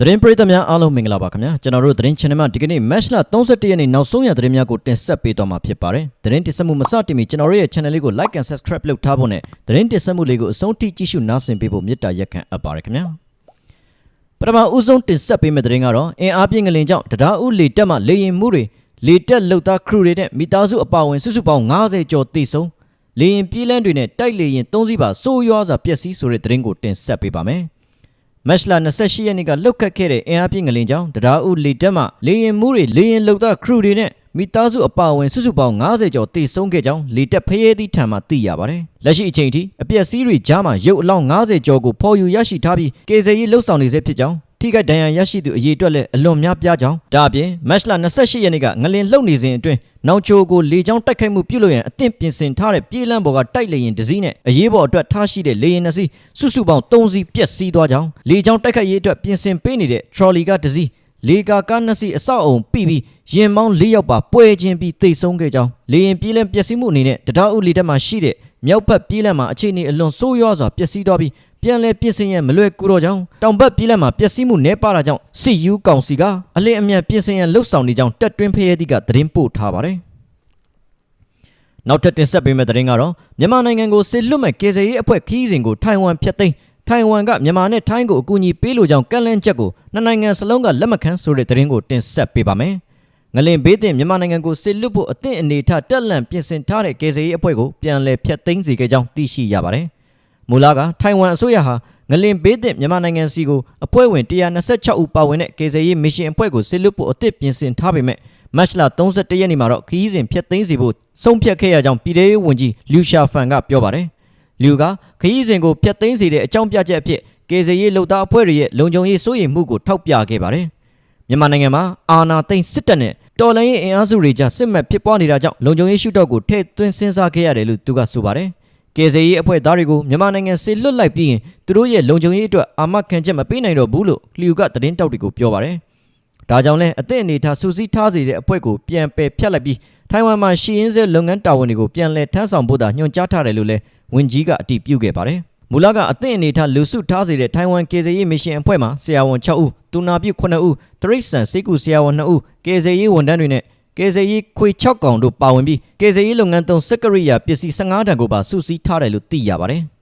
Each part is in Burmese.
သတင်းပရိသတ်များအားလုံးမင်္ဂလာပါခင်ဗျာကျွန်တော်တို့သတင်း channel မှာဒီကနေ့ match လ31ရက်နေ့နောက်ဆုံးရသတင်းများကိုတင်ဆက်ပေးသွားမှာဖြစ်ပါတယ်သတင်းတင်ဆက်မှုမစတင်မီကျွန်တော်တို့ရဲ့ channel လေးကို like and subscribe လုပ်ထားဖို့နဲ့သတင်းတင်ဆက်မှုလေးကိုအဆုံးထိကြည့်ရှုနားဆင်ပေးဖို့မေတ္တာရက်ခံအပ်ပါတယ်ခင်ဗျာပထမဦးဆုံးတင်ဆက်ပေးမယ့်သတင်းကတော့အင်အားပြင်းငလင်ကြောင့်တရားဥလေတက်မှလေရင်မှုတွေလေတက်လှုပ်သားခရူတွေနဲ့မိသားစုအပါအဝင်စုစုပေါင်း90ကျော်တိဆုံးလေရင်ပြေးလန်းတွေနဲ့တိုက်လေရင်၃စီးပါစိုးရွားစွာပျက်စီးဆိုတဲ့သတင်းကိုတင်ဆက်ပေးပါမယ် မက်ရှလာ28ရက်နေ့ကလှုပ်ခတ်ခဲ့တဲ့အင်အားပြင်းငလင်ကြောင့်တရားဥလေတက်မှလေရင်မှုတွေလေရင်လှုပ်သားခရူတွေနဲ့မိသားစုအပါအဝင်စုစုပေါင်း90ကျော်တိဆုံးခဲ့ကြောင်းလေတက်ဖရဲသည့်ထံမှသိရပါတယ်။လက်ရှိအချိန်ထိအပျက်စီးတွေကြားမှာရုပ်အလောင်း90ကျော်ကိုဖော်ယူရရှိထားပြီးကေဇေရေးလှုပ်ဆောင်နေဆဲဖြစ်ကြောင်း ထိခိုက်ဒဏ်ရာရရှိသူအရေးအတွက်လည်းအလွန်များပြားကြောင်းဒါအပြင်မက်ရှလာ28ရက်နေ့ကငလင်လှုပ်နေစဉ်အတွင်းနောင်ချိုကိုလေကြောင်းတိုက်ခိုက်မှုပြုလုပ်ရန်အသင့်ပြင်ဆင်ထားတဲ့ပြေးလမ်းပေါ်ကတိုက်လေရင်တစ်စီးနဲ့အရေးပေါ်အတွက်ထားရှိတဲ့လေရင်နှစ်စီးစုစုပေါင်း3စီးပျက်စီးသွားကြောင်းလေကြောင်းတိုက်ခိုက်ရေးအတွက်ပြင်ဆင်ပေးနေတဲ့ trolley ကတစ်စီးလေကာကားနှစ်စီးအဆောက်အုံပြပြီးရင်မောင်း၄ယောက်ပါပွဲချင်းပြီးတိတ်ဆုံးခဲ့ကြောင်းလေရင်ပြေးလမ်းပျက်စီးမှုအနေနဲ့တရားဥလေတက်မှာရှိတဲ့မြောက်ဘက်ပြေးလမ်းမှာအခြေအနေအလွန်ဆိုးရွားစွာပျက်စီးသွားပြီး ပြန်လဲပြင်ဆင်ရန်မလွယ်ကူတော့ကြောင်းတောင်ဘက်ပြေးလမ်းမှာပျက်စီးမှုနှဲပါတာကြောင့်စစ်ယူကောင်စီကအလင်းအမြန်ပြင်ဆင်ရန်လှုပ်ဆောင်နေကြောင်းတက်တွင်းဖရဲသည့်ကသတင်းပို့ထားပါတယ်နောက်ထပ်တင်ဆက်ပေးမယ့်သတင်းကတော့မြန်မာနိုင်ငံကိုစစ်လွတ်မဲ့ကေဇေရေးအဖွဲ့ခီးစဉ်ကိုထိုင်ဝမ်ဖျက်သိမ်းထိုင်ဝမ်ကမြန်မာနဲ့ထိုင်းကိုအကူအညီပေးလိုကြောင်းကန့်လန့်ချက်ကိုနှစ်နိုင်ငံစလုံးကလက်မခံဆိုတဲ့သတင်းကိုတင်ဆက်ပေးပါမယ်။ငလင်ဘေးတင်မြန်မာနိုင်ငံကိုစစ်လွတ်ဖို့အသင့်အနေထားတက်လန့်ပြင်ဆင်ထားတဲ့ကေဇေရေးအဖွဲ့ကိုပြန်လည်ဖျက်သိမ်းစေခဲ့ကြောင်းသိရှိရပါတယ်။ မူလကထိုင်ဝမ်အစိုးရဟာငလင်ဘေးတင်မြန်မာနိုင်ငံစီကိုအဖွဲ့ဝင်126ဦးပါဝင်တဲ့ကေဇေရေးမစ်ရှင်အဖွဲ့ကိုစစ်လွတ်ဖို့အသင့်ပြင်ဆင်ထားပေမဲ့မတ်လ31ရက်နေ့မှာတော့ခီးစဉ်ဖျက်သိမ်းစီဖို့ဆုံးဖြတ်ခဲ့ရကြောင်းပြည်ထောင်ဝန်ကြီးလူရှာဖန်ကပြောပါတယ်။လူကခရီးစဉ်ကိုဖျက်သိမ်းစေတဲ့အကြောင်းပြချက်အဖြစ်ကေဇေရေးလုံသားအဖွဲ့တွေရဲ့လုံခြုံရေးစိုးရိမ်မှုကိုထောက်ပြခဲ့ပါတယ်။မြန်မာနိုင်ငံမှာအာဏာသိမ်းစစ်တပ်နဲ့တော်လှန်ရေးအင်အားစုတွေကြားစစ်မှတ်ဖြစ်ပွားနေတာကြောင့်လုံခြုံရေးရှုထောင့်ကိုထည့်သွင်းစဉ်းစားခဲ့ရတယ်လို့သူကဆိုပါတယ်။ ကေဇေရေးအဖွဲ့သားတွေကိုမြန်မာနိုင်ငံဆေလွတ်လိုက်ပြီးရင်သူတို့ရဲ့လုံခြုံရေးအတွက်အာမခံချက်မပေးနိုင်တော့ဘူးလို့လျူကသတင်းတောက်တွေကိုပြောပါတယ်။ဒါကြောင့်လဲအသင့်အနေထားစူးစီးထားစေတဲ့အဖွဲ့ကိုပြန်ပယ်ဖျက်လိုက်ပြီးထိုင်ဝမ်မှာရှီရင်စဲလုပ်ငန်းတာဝန်တွေကိုပြန်လည်ထမ်းဆောင်ဖို့သာညွှန်ကြားထားတယ်လို့လည်းဝန်ကြီးကအတည်ပြုခဲ့ပါတယ်။မူလကအသင့်အနေထားလူစုထားစေတဲ့ထိုင်ဝမ်ကေဇေရေးမစ်ရှင်အဖွဲ့မှာဆရာဝန်6ဦး၊တူနာပြု9ဦး၊တရိတ်ဆန်စေကူဆရာဝန်2ဦး၊ကေဇေရေးဝန်ထမ်းတွေနဲ့ ကေဇေရေးခွေ6កောင်တို့ပါဝင်ပြီးကေဇေရေးလုပ်ငန်းသုံးစက်ကရိယာပစ္စည်း15တန်ကိုပါစုစည်းထားတယ်လို့သိရပါတယ်။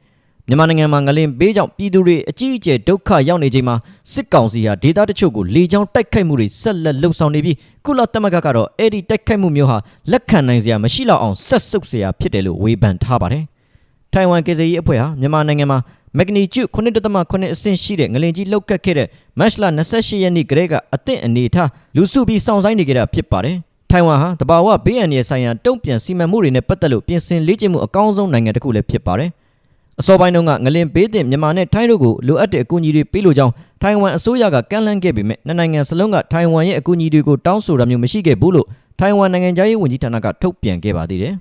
မြန်မာနိုင်ငံမှာငလင်ဘေးကြောင့်ပြည်သူတွေအကြီးအကျယ်ဒုက္ခရောက်နေချိန်မှာစစ်ကောင်စီဟာဒေသတချို့ကိုလေကြောင်းတိုက်ခိုက်မှုတွေဆက်လက်လှုပ်ဆောင်နေပြီးကုလသမဂ္ဂကတော့အဲ့ဒီတိုက်ခိုက်မှုမျိုးဟာလက်ခံနိုင်စရာမရှိတော့အောင်ဆက်ဆုပ်စရာဖြစ်တယ်လို့ဝေဖန်ထားပါတယ်။ထိုင်ဝမ်ကေဇေရေးအဖွဲ့ဟာမြန်မာနိုင်ငံမှာမက်ဂနီကျု9.8အဆင့်ရှိတဲ့ငလင်ကြီးလှုပ်ခတ်ခဲ့တဲ့မတ်လ28ရက်နေ့ကတည်းကအသင့်အနေထားလူစုပြီးစောင့်ဆိုင်နေကြတာဖြစ်ပါတယ်။ ထိုင်ဝမ်ဟာတဘာဝဘေးအန္တရာယ်ဆိုင်ရာတုံ့ပြန်စီမံမှုတွေနဲ့ပတ်သက်လို့ပြင်ဆင်လေ့ကျင့်မှုအကောင်းဆုံးနိုင်ငံတစ်ခုလည်းဖြစ်ပါတယ်။အစောပိုင်းတုန်းကငလင်ပေးတင်မြန်မာနဲ့ထိုင်းတို့ကိုလိုအပ်တဲ့အကူအညီတွေပေးလိုကြောင်းထိုင်ဝမ်အစိုးရကကန့်လန့်ခဲ့ပေမဲ့နှစ်နိုင်ငံစလုံးကထိုင်ဝမ်ရဲ့အကူအညီတွေကိုတောင်းဆိုတာမျိုးမရှိခဲ့ဘူးလို့ထိုင်ဝမ်နိုင်ငံသားရေးဝန်ကြီးဌာနကထုတ်ပြန်ခဲ့ပါသေးတယ်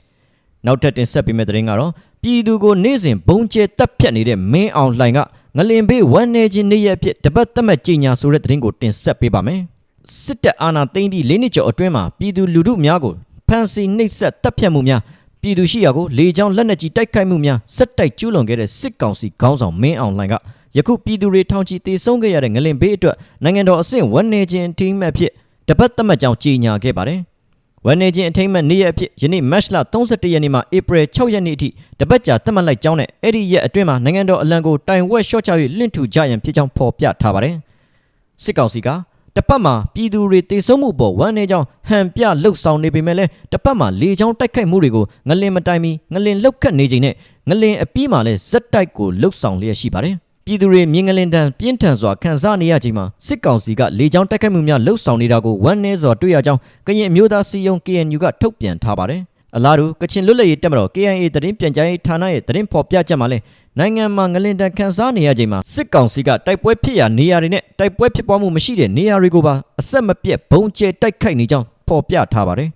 ။နောက်ထပ်တင်ဆက်ပေးမယ့်သတင်းကတော့ပြည်သူကိုနေ့စဉ်ဘုံကျဲတပ်ဖြတ်နေတဲ့မင်းအောင်လှိုင်ကငလင်ဘေးဝမ်းနေခြင်းနေ့ရက်ဖြစ်တပတ်သက်မဲ့ကြီးညာဆိုတဲ့သတင်းကိုတင်ဆက်ပေးပါမယ်။ စစ်တပ်အာဏာသိမ်းပြီး၄နှစ်ကျော်အတွင်းမှာပြည်သူလူထုများကိုဖမ်းဆီးနှိပ်စက်တပ်ဖြတ်မှုများပြည်သူရှိရာကိုလေကြောင်းလက်နက်ကြီးတိုက်ခိုက်မှုများဆက်တိုက်ကျူးလွန်ခဲ့တဲ့စစ်ကောင်စီခေါင်းဆောင်မင်းအောင်လှိုင်ကယခုပြည်သူတွေထောင်ချီတေဆုံးခဲ့ရတဲ့ငလင်ဘေးအတွက်နိုင်ငံတော်အဆင့်ဝန်နေခြင်းအထိမ်းအမှတ်ဖြစ်တပတ်သက်မှတ်ကြောင်းကြေညာခဲ့ပါတယ်။ဝန်နေခြင်းအထိမ်းအမှတ်နေ့ရက်အဖြစ်ယနေ့မတ်လ31ရက်နေ့မှဧပြီ6ရက်နေ့အထိတပတ်ကြာသတ်မှတ်လိုက်ကြောင်းနဲ့အဲ့ဒီရက်အတွင်းမှာနိုင်ငံတော်အလံကိုတိုင်ဝက်ရှော့ချ၍လင့်ထူကြရန်ဖြစ်ကြောင်းဖော်ပြထားပါတယ်။စစ်ကောင်စီက တစ်ပတ်မှာပြည်သူတွေတေဆုံးမှုပေါ်ဝမ်းနေကြောင်းဟန်ပြလှုပ်ဆောင်နေပေမဲ့လည်းတစ်ပတ်မှာလေချောင်းတိုက်ခိုက်မှုတွေကိုငလင်မတိုင်မီငလင်လှုပ်ခတ်နေချိန်နဲ့ငလင်အပြီးမှာလည်းဇက်တိုက်ကိုလှုပ်ဆောင်လျက်ရှိပါတယ်ပြည်သူတွေမြင်းငလင်တန်ပြင်းထန်စွာခံစားနေရချိန်မှာစစ်ကောင်စီကလေကြောင်းတိုက်ခိုက်မှုများလှုပ်ဆောင်နေတာကိုဝမ်းနည်းစွာတွေ့ရကြောင်းကရင်အမျိုးသားစီယုံ KNU ကထုတ်ပြန်ထားပါတယ် အလားတူကချင်လွတ်လပ်ရေးတပ်မတော် KIA သတင်းပြန်ကြားရေးဌာနရဲ့သတင်းဖော်ပြချက်မှာလည်းနိုင်ငံမှာငလင်တန်ခန်းစားနေရချိန်မှာစစ်ကောင်စီကတိုက်ပွဲဖြစ်ရာနေရာတွေနဲ့တိုက်ပွဲဖြစ်ပွားမှုမရှိတဲ့နေရာတွေကိုပါအဆက်မပြတ်ဘုံကျဲတိုက်ခိုက်နေကြောင်းဖော်ပြထားပါတယ်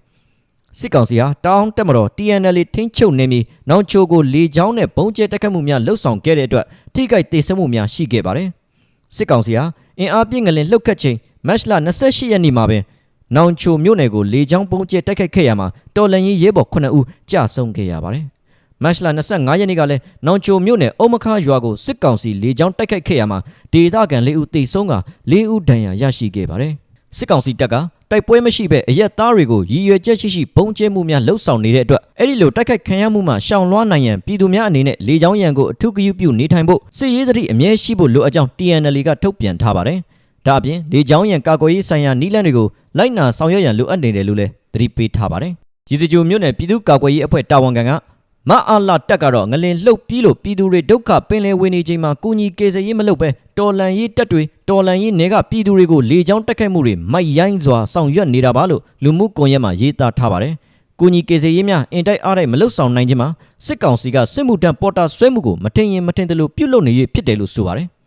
စစ်ကောင်စီဟာတောင်းတက်မတော် TNL ထိန်းချုပ်နေပြီးနောင်ချိုကိုလေကြောင်းနဲ့ဘုံကျဲတိုက်ခိုက်မှုများလှုပ်ဆောင်ခဲ့တဲ့အတွက်ထိခိုက်ဒေဆုံးမှုများရှိခဲ့ပါတယ်စစ်ကောင်စီဟာအင်အားပြင်းငလင်လှုပ်ခတ်ချိန်မတ်လ28ရက်နေ့မှာပင် နောင်ချိုမြို့နယ်ကိုလေကြောင်းပုံကျဲတိုက်ခိုက်ခဲ့ရမှာတော်လန်ရေးရဲဘော်9ဦးကြာဆုံးခဲ့ရပါတယ်။မမတ်လ25ရက်နေ့ကလည်းနောင်ချိုမြို့နယ်အုံမခါရွာကိုစစ်ကောင်စီလေကြောင်းတိုက်ခိုက်ခဲ့ရမှာဒေသခံ၄ဦးသေဆုံးက၄ဦးဒဏ်ရာရရှိခဲ့ပါတယ်စစ်ကောင်စီတပ်ကတိုက်ပွဲမရှိဘဲအရက်သားတွေကိုရည်ရွယ်ချက်ရှိရှိပုံကျဲမှုများလှုပ်ဆောင်နေတဲ့အတွက်အဲ့ဒီလိုတိုက်ခိုက်ခံရမှုမှရှောင်လွှားနိုင်ရန်ပြည်သူများအနေနဲ့လေကြောင်းရန်ကိုအထူးဂရုပြုနေထိုင်ဖို့စစ်ရေးသတိအမြဲရှိဖို့လိုအပ်ကြောင်း TNL ကထုတ်ပြန်ထားပါတယ် ဒါအပြင်လေကြောင်းရန်ကာကွယ်ရေးဆိုင်ရာနည်းလမ်းတွေကိုလိုက်နာဆောင်ရွက်ရန်လိုအပ်နေတယ်လို့လည်းသတိပေးထားပါတယ်ရည်စကြိုမြို့နယ်ပြည်သူ့ကာကွယ်ရေးအဖွဲ့တာဝန်ခံကမအားလာတက်ကတော့ငလင်လှုပ်ပြီးလို့ပြည်သူတွေဒုက္ခပင်လယ်ဝင်နေချိန်မှာကုညီကေစရေးမလုပ်ပဲတော်လန်ရေးတက်တွေတော်လန်ရေးနယ်ကပြည်သူတွေကိုလေကြောင်းတက်ခိုက်မှုတွေမိုက်ရိုင်းစွာဆောင်ရွက်နေတာပါလို့လူမှုကွန်ရက်မှာရေးသားထားပါတယ်။ကုညီကေစရေးများအင်တိုက်အားတိုက်မလုပ်ဆောင်နိုင်ခြင်းမှာစစ်ကောင်စီကစစ်မှုထမ်းပေါ်တာဆွဲမှုကိုမထင်ရင်မထင်တယ်လို့ပြုတ်လုနေရဖြစ်တယ်လို့ဆိုပါတယ်။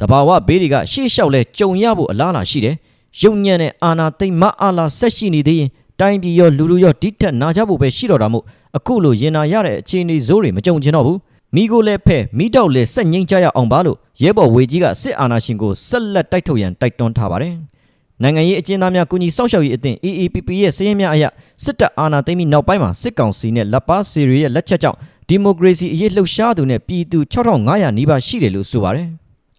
တဘာဝဘေးတွေကရှေ့လျှောက်လဲကြုံရဖို့အလားအလာရှိတယ်။ရုံညံ့တဲ့အာနာသိမ့်မအားလာဆက်ရှိနေသေးရင်တိုင်းပြည်ရောလူလူရောဒီထက်နာကြဖို့ပဲရှိတော့တာမို့အခုလိုရင်နာရတဲ့အခြေအနေဇိုးတွေမကြုံကျင်တော့ဘူးမိကိုလည်းဖဲမိတောက်လည်းဆက်ငိမ့်ကြရအောင်ပါလို့ရဲဘော်ဝေကြီးကစစ်အာဏာရှင်ကိုဆက်လက်တိုက်ထုတ်ရန်တိုက်တွန်းထားပါတယ်နိုင်ငံရေးအကျဉ်းသားများကုညီစောင့်ရှောက်ရေးအသင်း AAPP ရဲ့စည်းရင်းများအရစစ်တပ်အာဏာသိမ်းပြီးနောက်ပိုင်းမှာစစ်ကောင်စီနဲ့လက်ပါစီရီရဲ့လက်ချက်ကြောင့်ဒီမိုကရေစီအရေးလှုပ်ရှားသူနဲ့ပြည်သူ6500နီးပါးရှိတယ်လို့ဆိုပါတယ်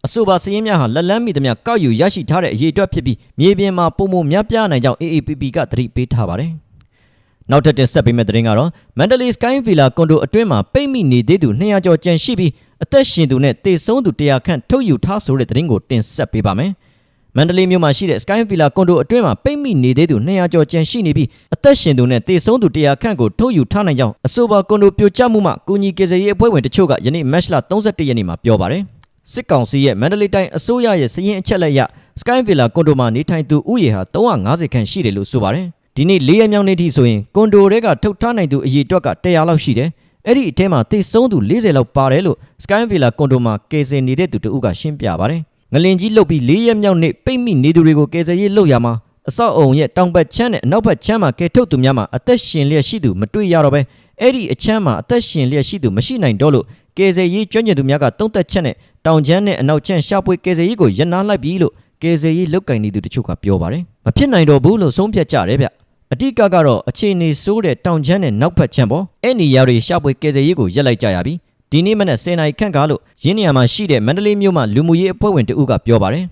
အဆိုပါစည်းရင်းများဟာလက်လန်းမီသမျှကောက်ယူရရှိထားတဲ့အရေးအတွက်ဖြစ်ပြီးမြေပြင်မှာပုံမများပြားနိုင်ကြောင်း AAPP ကသတိပေးထားပါတယ်။နောက်ထပ်တင်ဆက်ပေးမယ့်သတင်းကတော့ Mandalay Sky Villa ကွန်ဒိုအတွင်းမှာပိတ်မိနေသေးသူ200ကျော်ကျန်ရှိပြီးအသက်ရှင်သူနဲ့တေဆုံးသူ100ခန့်ထုတ်ယူထားဆိုတဲ့သတင်းကိုတင်ဆက်ပေးပါမယ်။မန္တလေးမြို့မှာရှိတဲ့ Sky Villa ကွန်ဒိုအတွင်းမှာပိတ်မိနေသေးသူ200ကျော်ကျန်ရှိနေပြီးအသက်ရှင်သူနဲ့တေဆုံးသူ100ခန့်ကိုထုတ်ယူထားနိုင်ကြောင်းအဆိုပါကွန်ဒိုပြိုကျမှုမှကုညီကေဇရေးအဖွဲ့ဝင်တချို့ကယနေ့မတ်လ31ရက်နေ့မှာပြောပါတယ်။ စစ်ကောင်စီရဲ့မန္တလေးတိုင်းအစိုးရရဲ့စည်ရင်အချက်လက်ရ Sky Villa ကွန်ဒိုမှာနေထိုင်သူဥယေဟာ350ခန့်ရှိတယ်လို့ဆိုပါတယ်။ဒီနေ့၄ရက်မြောက်နေ့ထိဆိုရင်ကွန်ဒိုတွေကထုတ်ထားနိုင်သူအရေအတွက်က100လောက်ရှိတယ်။အဲ့ဒီအထဲမှာတိတ်ဆုံးသူ40လောက်ပါတယ်လို့ Sky Villa ကွန်ဒိုမှာကယ်ဆယ်နေတဲ့သူတို့ကရှင်းပြပါတယ်။ငလင်ကြီးလုတ်ပြီး၄ရက်မြောက်နေ့ပိတ်မိနေသူတွေကိုကယ်ဆယ်ရေးလုပ်ရမှာအဆောက်အုံရဲ့တောင်ဘက်ချမ်းနဲ့အနောက်ဘက်ချမ်းမှာကယ်ထုတ်သူများမှာအသက်ရှင်လျက်ရှိသူမတွေ့ရတော့ပဲအဲ့ဒီအချမ်းမှာအသက်ရှင်လျက်ရှိသူမရှိနိုင်တော့လို့ ကယ်ဆယ်ရေးကျွမ်းကျင်သူများကတုံးသက်ချက်နဲ့တောင်ချမ်းနဲ့အနောက်ချမ်းရှာပွေကယ်ဆယ်ရေးကိုရန်နာလိုက်ပြီလို့ကယ်ဆယ်ရေးလုတ်ကင်နေသူတချို့ကပြောပါတယ်မဖြစ်နိုင်တော့ဘူးလို့ဆုံးဖြတ်ကြတယ်ဗျအတိကကတော့အခြေအနေဆိုးတဲ့တောင်ချမ်းနဲ့နောက်ဖက်ချမ်းပေါ့အဲ့နေရာတွေရှာပွေကယ်ဆယ်ရေးကိုရက်လိုက်ကြရပြီဒီနေ့မနက်10နာရီခန့်ကလို့ရင်းနေရာမှာရှိတဲ့မန္တလေးမြို့မှာလူမှုရေးအဖွဲ့ဝင်တဦးကပြောပါတယ်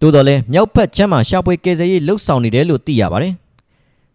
တိုးတော်လဲမြောက်ဖက်ချမ်းမှာရှာပွေကယ်ဆယ်ရေးလှုပ်ဆောင်နေတယ်လို့သိရပါတယ်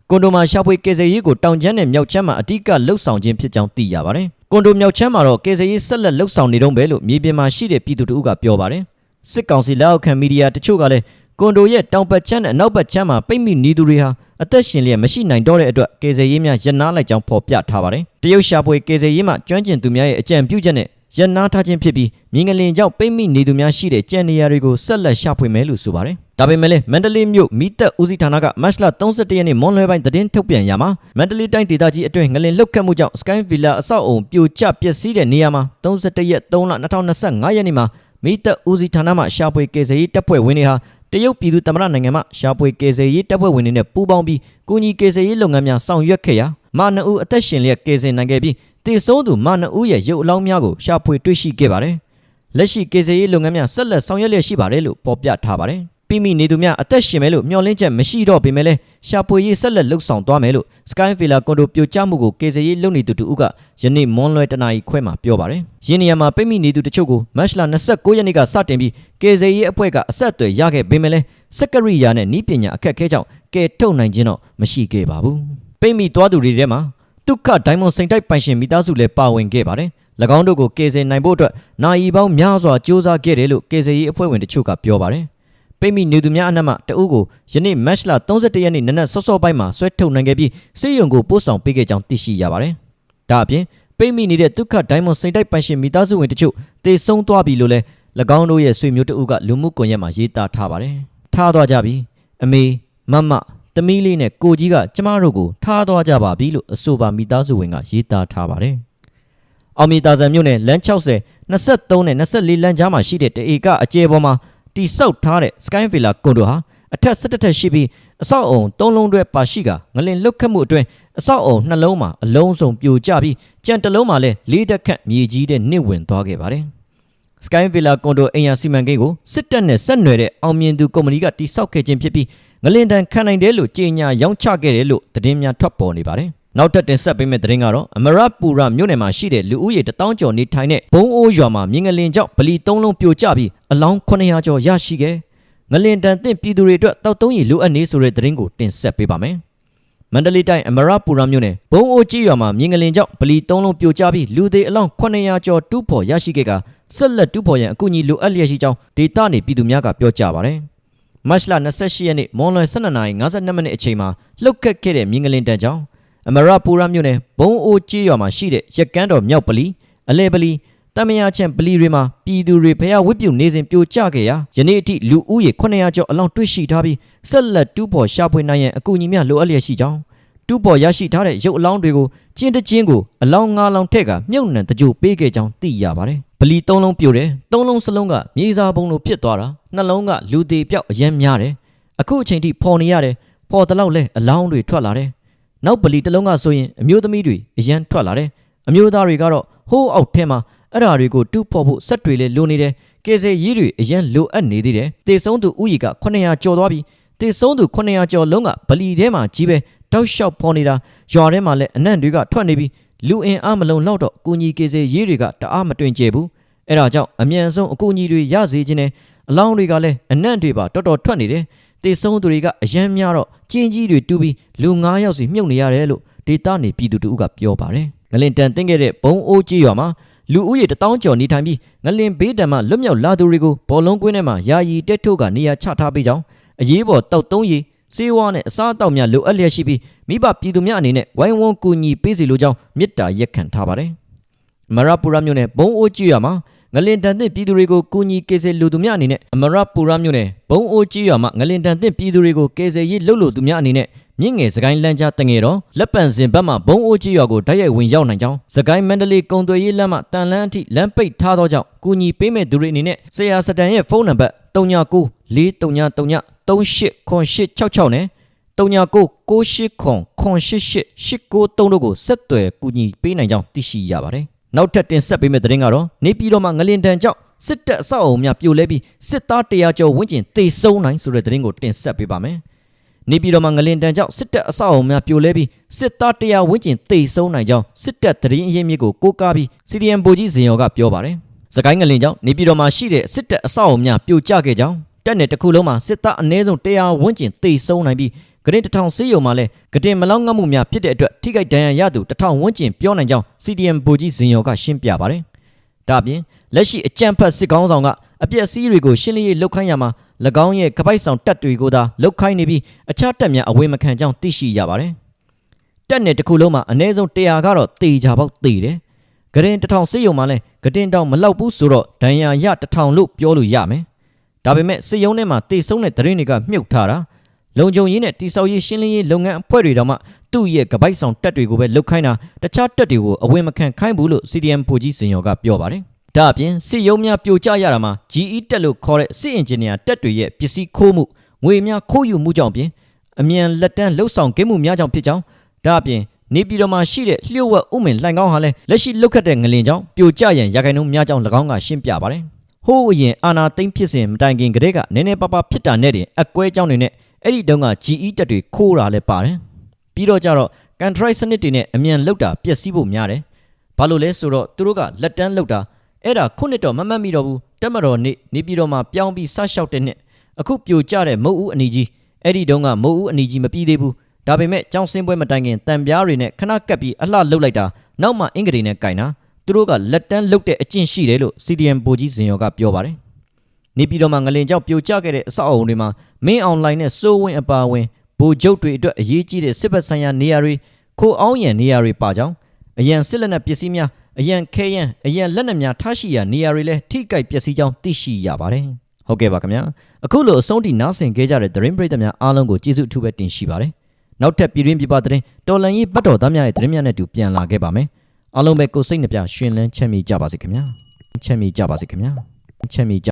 ကွန်ဒိုမှာရှာဖွေကယ်ဆယ်ရေးကိုတောင်ချမ်းနဲ့မြောက်ချမ်းမှာအ धिक လှုပ်ဆောင်ခြင်းဖြစ်ကြောင်းသိရပါတယ်။ ကွန်ဒိုမြောက်ချမ်းမှာတော့ကယ်ဆယ်ရေးဆက်လက်လှုပ်ဆောင်နေတုန်းပဲလို့မြေပြင်မှာရှိတဲ့ပြည်သူတို့ကပြောပါတယ်။စစ်ကောင်စီလက်အောက်ခံမီဒီယာတချို့ကလည်းကွန်ဒိုရဲ့တောင်ပတ်ချမ်းနဲ့အနောက်ပတ်ချမ်းမှာပိတ်မိနေသူတွေဟာအသက်ရှင်လျက်မရှိနိုင်တော့တဲ့အတွက်ကယ်ဆယ်ရေးများရန်နာလိုက်ကြောင်းဖော်ပြထားပါတယ်။တရုတ်ရှာဖွေကယ်ဆယ်ရေးမှကျွမ်းကျင်သူများရဲ့အကြံပြုချက်နဲ့ရန်နာထားခြင်းဖြစ်ပြီးမြင်းငလင်ကြောင့်ပိတ်မိနေသူများရှိတဲ့ကြံနေရာတွေကိုဆက်လက်ရှာဖွေမယ်လို့ဆိုပါတယ်။ဒါပေမဲ့လည်းမန္တလေးမြို့မိသက်ဦးစီးဌာနကမတ်လ31ရက်နေ့မွန်လွဲပိုင်းသတင်းထုတ်ပြန်ရမှာမန္တလေးတိုင်းဒေသကြီးအတွင်းငလင်လုတ်ခတ်မှုကြောင့် Sky Villa အဆောက်အုံပြိုကျပျက်စီးတဲ့နေရာမှာ31ရက်3လ2025ရက်နေ့မှာမိသက်ဦးစီးဌာနမှရှာဖွေကယ်ဆယ်ရေးတပ်ဖွဲ့ဝင်တွေဟာတရုတ်ပြည်သူသမ္မတနိုင်ငံမှရှာဖွေကယ်ဆယ်ရေးတပ်ဖွဲ့ဝင်တွေနဲ့ပူးပေါင်းပြီးကုညီကယ်ဆယ်ရေးလုပ်ငန်းများဆောင်ရွက်ခဲ့ရာမာနအူအသက်ရှင်လျက်ကယ်ဆယ်နိုင်ခဲ့ပြီးတည်ဆုံးသူမာနအူရဲ့ရုပ်အလောင်းများကိုရှာဖွေတွေ့ရှိခဲ့ပါတယ်။လက်ရှိကယ်ဆယ်ရေးလုပ်ငန်းများဆက်လက်ဆောင်ရွက်လျက်ရှိပါတယ်လို့ဖော်ပြထားပါတယ်။ ပြီးမိနေသူများအသက်ရှင်မယ်လို့မျှော်လင့်ချက်မရှိတော့ပေမဲ့လည်းရှာဖွေရေးဆက်လက်လှုပ်ဆောင်သွားမယ်လို့ Sky Villa ကွန်ဒိုပြိုကျမှုကိုကယ်ဆယ်ရေးလုပ်နေသူတူကယနေ့မွန်လွယ်တနာရီခွဲမှာပြောပါတယ်။ယင်းနေရာမှာပိတ်မိနေသူတချို့ကိုမတ်လ29ရက်နေ့ကစတင်ပြီးကယ်ဆယ်ရေးအဖွဲ့ကအဆက်အသွယ်ရခဲ့ပေမဲ့လည်းစက်ကရိယာနဲ့ဤပညာအခက်အခဲကြောင့်ကယ်ထုတ်နိုင်ခြင်းတော့မရှိခဲ့ပါဘူး။ပိတ်မိသွားသူတွေထဲမှာဒုက္ခဒိုင်မွန်စိန်တိုက်ပိုင်ရှင်မိသားစုလည်းပါဝင်ခဲ့ပါတယ်။၎င်းတို့ကိုကေဆယ်နိုင်ဖို့အတွက်နိုင်ဤပေါင်းများစွာစ조사ခဲ့တယ်လို့ကေဆယ်ရေးအဖွဲ့ဝင်တချို့ကပြောပါတယ်။ ပိတ်မိနေသူများအနက်မှတအုပ်ကိုယနေ့မတ်လ31ရက်နေ့နနက်စောစောပိုင်းမှာဆွဲထုတ်နိုင်ခဲ့ပြီးစေယုံကိုပို့ဆောင်ပေးခဲ့ကြောင်းသိရှိရပါတယ်။ဒါအပြင်ပိတ်မိနေတဲ့ဒုက္ခဒိုင်မွန်စိန်တိုက်ပိုင်ရှင်မိသားစုဝင်တချို့တေဆုံးသွားပြီလို့လည်း၎င်းတို့ရဲ့ဆွေမျိုးတအုပ်ကလူမှုကွန်ရက်မှာရေးသားထားပါတယ်။ထားသွားကြပြီ။အမေမမသမီးလေးနဲ့ကိုကြီးကကျမတို့ကိုထားသွားကြပါပြီလို့အဆိုပါမိသားစုဝင်ကရေးသားထားပါတယ်။အောင်မီတာဇန်မြို့နယ်လမ်း60 23နဲ့24လမ်းကြားမှာရှိတဲ့တအေကအကျဲပေါ်မှာ တိဆောက်ထားတဲ့ Sky Villa ကွန်ဒိုဟာအထက်17ထပ်ရှိပြီးအဆောက်အုံ၃လုံးတွဲပါရှိကငလင်လုတ်ခတ်မှုအတွင်းအဆောက်အုံနှလုံးမှာအလုံးစုံပြိုကျပြီးကြံတလုံးမှာလည်းလေးတက်ခန့်မြေကြီးတဲ့နစ်ဝင်သွားခဲ့ပါတယ်။ Sky Villa ကွန်ဒိုအိမ်ယာစီမံကိန်းကိုစစ်တပ်နဲ့ဆက်နွယ်တဲ့အောင်မြင်သူကုမ္ပဏီကတိဆောက်ခဲ့ခြင်းဖြစ်ပြီးငလင်တန်ခံနိုင်တယ်လို့ကြေညာရောင်းချခဲ့တယ်လို့သတင်းများထွက်ပေါ်နေပါတယ် နောက်ထပ်တင်ဆက်ပေးမယ့်သတင်းကတော့အမရပူရမြို့နယ်မှာရှိတဲ့လူဦးရေ1000ကျော်နေထိုင်တဲ့ဘုံအိုးရွာမှာမြင်းငလင်ကြောင့်ဗလီ3လုံးပြိုကျပြီးအလောင်း900ကျော်ရရှိခဲ့ငလင်တန်သင့်ပြည်သူတွေအတွက်တောက်တုံးရီလိုအပ်နေဆိုတဲ့သတင်းကိုတင်ဆက်ပေးပါမယ်မန္တလေးတိုင်းအမရပူရမြို့နယ်ဘုံအိုးကြီးရွာမှာမြင်းငလင်ကြောင့်ဗလီ3လုံးပြိုကျပြီးလူသေးအလောင်း900ကျော်တူးဖော်ရရှိခဲ့ကဆက်လက်တူးဖော်ရန်အကူအညီလိုအပ်လျက်ရှိကြောင်းဒေတာနေပြည်သူများကပြောကြားပါတယ်မတ်လ28ရက်နေ့မွန်လွယ်12:52မိနစ်အချိန်မှာလှုပ်ခတ်ခဲ့တဲ့မြင်းငလင်တန်ကြောင့် အမရပူရမြို့နယ်ဘုံအိုကျေးရွာမှာရှိတဲ့ရက်ကန်းတော်မြောက်ပလီအလဲပလီတမယာချံပလီတွေမှာပြည်သူတွေဖျားဝစ်ပြုတ်နေစဉ်ပြိုကျခဲ့ရာယနေ့အထိလူဦးရေ900ကျော်အလောင်းတွေ့ရှိထားပြီးဆက်လက်တူးဖော်ရှာဖွေနိုင်ရန်အကူအညီများလိုအပ်လျက်ရှိကြောင်းတူးဖော်ရရှိထားတဲ့ရုပ်အလောင်းတွေကိုကျင်းတချင်းကိုအလောင်း၅လောင်းထက်ကမြုပ်နှံတကြိုပေးခဲ့ကြောင်းသိရပါတယ်ပလီ၃လုံးပြိုတယ်၃လုံးစလုံးကမြေစာပုံလိုဖြစ်သွားတာနှလုံးကလူသေးပြောက်အယမ်းများတယ်အခုအချိန်ထိဖော်နေရတယ်ဖော်တလောက်လဲအလောင်းတွေထွက်လာတယ် နောက်ပလီတစ်လုံးကဆိုရင်အမျိုးသမီးတွေအရန်ထွက်လာတယ်အမျိုးသားတွေကတော့ဟိုးအောက်ထဲမှာအဲ့ဓာတွေကိုတူးဖော်ဖို့ဆက်တွေလေလိုနေတယ်ကဲဆယ်ရေးတွေအရန်လိုအပ်နေသေးတယ်တေဆုံးသူဥယျက900ကျော်သွားပြီတေဆုံးသူ900ကျော်လုံးကပလီထဲမှာကြီးပဲတောက်လျှောက်ဖော်နေတာရွာထဲမှာလည်းအနံ့တွေကထွက်နေပြီလူအင်အားမလုံလောက်တော့ကူညီကေဆယ်ရေးတွေကတအားမတွင်ကျဘူးအဲ့ဒါကြောင့်အမြန်ဆုံးအကူအညီတွေရစေခြင်းနဲ့အလောင်းတွေကလည်းအနံ့တွေပါတော်တော်ထွက်နေတယ် တေဆုံးသူတွေကအယမ်းများတော့ကျင်းကြီးတွေတူးပြီးလူ9ယောက်စီမြုပ်နေရတယ်လို့ဒေတာနေပြည်သူတို့ကပြောပါတယ်။ငလင်တန်တင်ခဲ့တဲ့ဘုံအိုးကြီးရွာမှာလူဦးရေ1000ကျော်နေထိုင်ပြီးငလင်ဘေးတံမှလွတ်မြောက်လာသူတွေကိုဘောလုံးကွင်းထဲမှာယာယီတက်ထုတ်ကနေရာချထားပေးကြောင်းအရေးပေါ်တောက်သုံးရီစေဝါနဲ့အစားအသောက်များလိုအပ်လျက်ရှိပြီးမိဘပြည်သူများအနေနဲ့ဝိုင်းဝန်းကူညီပေးစီလိုကြောင်းမေတ္တာရက်ခံထားပါတယ်။မရပူရမြို့နယ်ဘုံအိုးကြီးရွာမှာ ငလင်တန်သင့်ပြည်သူတွေကိုကူညီကယ်ဆယ်လူသူများအနေနဲ့အမရပူရမြို့နယ်ဘုံအိုးကြီးရွာမှာငလင်တန်သင့်ပြည်သူတွေကိုကယ်ဆယ်ရေးလုပ်လို့သူများအနေနဲ့မြင့်ငယ်စကိုင်းလမ်းကြားတငယ်တော်လက်ပံစင်ဘက်မှဘုံအိုးကြီးရွာကိုတိုက်ရိုက်ဝင်ရောက်နိုင်ကြောင်းစကိုင်းမန္တလေးကုံသွယ်ရေးလမ်းမှတန်လန်းအထိလမ်းပိတ်ထားသောကြောင့်ကူညီပေးမဲ့သူတွေအနေနဲ့ဆရာစတန်ရဲ့ဖုန်းနံပါတ်39 4339 386866နဲ့39 98 888တို့ကိုဆက်သွယ်ကူညီပေးနိုင်ကြောင်းသိရှိရပါတယ်။ နောက်ထပ်တင်ဆက်ပေးမယ့်သတင်းကတော့နေပြည်တော်မှာငလင်တန်ကြောင့်စစ်တပ်အဆောက်အအုံများပြိုလဲပြီးစစ်သား100ကျော်ဝန်းကျင်တေဆုံးနိုင်ဆိုတဲ့သတင်းကိုတင်ဆက်ပေးပါမယ်။နေပြည်တော်မှာငလင်တန်ကြောင့်စစ်တပ်အဆောက်အအုံများပြိုလဲပြီးစစ်သား100ဝန်းကျင်တေဆုံးနိုင်ကြောင်းစစ်တပ်သတင်းအရင်းမြစ်ကိုကိုးကားပြီး CDM ဗိုလ်ကြီးဇင်ရော်ကပြောပါတယ်။စကိုင်းငလင်ကြောင့်နေပြည်တော်မှာရှိတဲ့စစ်တပ်အဆောက်အအုံများပြိုကျခဲ့ကြောင်းတပ်နယ်တစ်ခုလုံးမှာစစ်သားအနည်းဆုံး100ဝန်းကျင်တေဆုံးနိုင်ပြီး ဂရင်တထောင်စေးရုံမှာလည်းဂတင်မလောက်ငတ်မှုများဖြစ်တဲ့အတွက်ထိခိုက်ဒဏ်ရာရသူတထောင်ဝန်းကျင်ပြောနိုင်ကြောင်း CDM ဗိုလ်ကြီးဇင်ရော်ကရှင်းပြပါတယ်။ဒါ့အပြင်လက်ရှိအကြမ်းဖက်စစ်ကောင်းဆောင်ကအပြက်စီးတွေကိုရှင်းလင်းရေးလုပ်ခိုင်းရမှာ၎င်းရဲ့ကပိုက်ဆောင်တပ်တွေကိုသာလုပ်ခိုင်းနေပြီးအခြားတပ်များအဝေမခံကြောင်းသိရှိရပါတယ်။တပ်နယ်တစ်ခုလုံးမှာအနည်းဆုံး100ကတော့တေချာပေါက်တေတယ်။ဂရင်တထောင်စေးရုံမှာလည်းဂတင်တောင်မလောက်ဘူးဆိုတော့ဒဏ်ရာရတထောင်လို့ပြောလို့ရမယ်။ဒါပေမဲ့စစ်ရုံးထဲမှာတေဆုံးတဲ့သတင်းတွေကမြုပ်ထားတာ။ လုံခြုံရေးနဲ့တိဆောက်ရေးရှင်းလင်းရေးလုပ်ငန်းအဖွဲ့တွေတောင်မှသူ့ရဲ့ကပိုက်ဆောင်တက်တွေကိုပဲလုတ်ခိုင်းတာတခြားတက်တွေကိုအဝင်မခံခိုင်းဘူးလို့ CDM ပိုကြီးစင်ရော်ကပြောပါတယ်။ဒါအပြင်စစ်ရုံးများပြိုကျရတာမှာ GE တက်လို့ခေါ်တဲ့စစ်အင်ဂျင်နီယာတက်တွေရဲ့ပစ္စည်းခိုးမှုငွေများခိုးယူမှုကြောင့်ပြင်အမြန်လက်တန်းလှုပ်ဆောင်ကင်းမှုများကြောင့်ဖြစ်ကြောင်းဒါအပြင်နေပြည်တော်မှာရှိတဲ့လျှို့ဝှက်ဥမင်လှိုင်ကောင်းဟာလည်းလက်ရှိလုတ်ခတ်တဲ့ငလင်ကြောင့်ပြိုကျရန်ရခိုင်နှုန်းများကြောင်း၎င်းကရှင်းပြပါတယ်။ဟိုးအရင်အာနာသိမ့်ဖြစ်စဉ်မတိုင်ခင်ကတည်းကနည်းနည်းပါးပါးဖြစ်တာနဲ့တင်အကွဲကြောင်းတွေနဲ့ အဲ့ဒီတုန်းက GE တက်တွေခိုးတာလည်းပါတယ်။ပြီးတော့ကြတော့ control စနစ်တွေနဲ့အမြန်လောက်တာပျက်စီးဖို့များတယ်။ဘာလို့လဲဆိုတော့သူတို့ကလက်တန်းလောက်တာအဲ့ဒါခုနှစ်တော့မမှတ်မိတော့ဘူးတက်မတော်နေနေပြည်တော်မှာပြောင်းပြီးဆလျှောက်တဲ့နှစ်အခုပြိုကျတဲ့မုတ်ဦးအနီကြီးအဲ့ဒီတုန်းကမုတ်ဦးအနီကြီးမပြီးသေးဘူးဒါပေမဲ့ကြောင်စင်းပွဲမတိုင်ခင်တံပြားတွေနဲ့ခဏကပ်ပြီးအလှလုတ်လိုက်တာနောက်မှအင်္ဂလိပ်နဲ့ကင်တာသူတို့ကလက်တန်းလုတ်တဲ့အကျင့်ရှိတယ်လို့ CDM ဗိုလ်ကြီးစင်ရော်ကပြောပါတယ် နေပြည်တော်မှာငလင်ကြောင့်ပြိုကျခဲ့တဲ့အဆောက်အအုံတွေမှာမင်းအွန်လိုင်းနဲ့စိုးဝင်းအပါအဝင်ဗိုလ်ချုပ်တွေအတွက်အရေးကြီးတဲ့စစ်ဘက်ဆိုင်ရာနေရာတွေခိုးအောင်ရန်နေရာတွေပါကြောင်းအရန်စစ်လက်နက်ပစ္စည်းများအရန်ခဲယံအရန်လက်နက်များထားရှိရာနေရာတွေလည်းထိကြိုက်ပျက်စီးကြောင်းသိရှိရပါတယ်ဟုတ်ကဲ့ပါခင်ဗျာအခုလိုအဆုံးထိနားဆင်ခဲ့ကြတဲ့သတင်းပရိသတ်များအားလုံးကိုကျေးဇူးအထူးပဲတင်ရှိပါတယ်နောက်ထပ်ပြည်တွင်းပြည်ပသတင်းတော်လန်ရေးပတ်တော်သားများရဲ့သတင်းများနဲ့အတူပြန်လာခဲ့ပါမယ်အားလုံးပဲကိုယ်စိတ်နှပြရှင်လန်းချမ်းမြေ့ကြပါစေခင်ဗျာချမ်းမြေ့ကြပါစေခင်ဗျာချမ်းမြေ့ကြ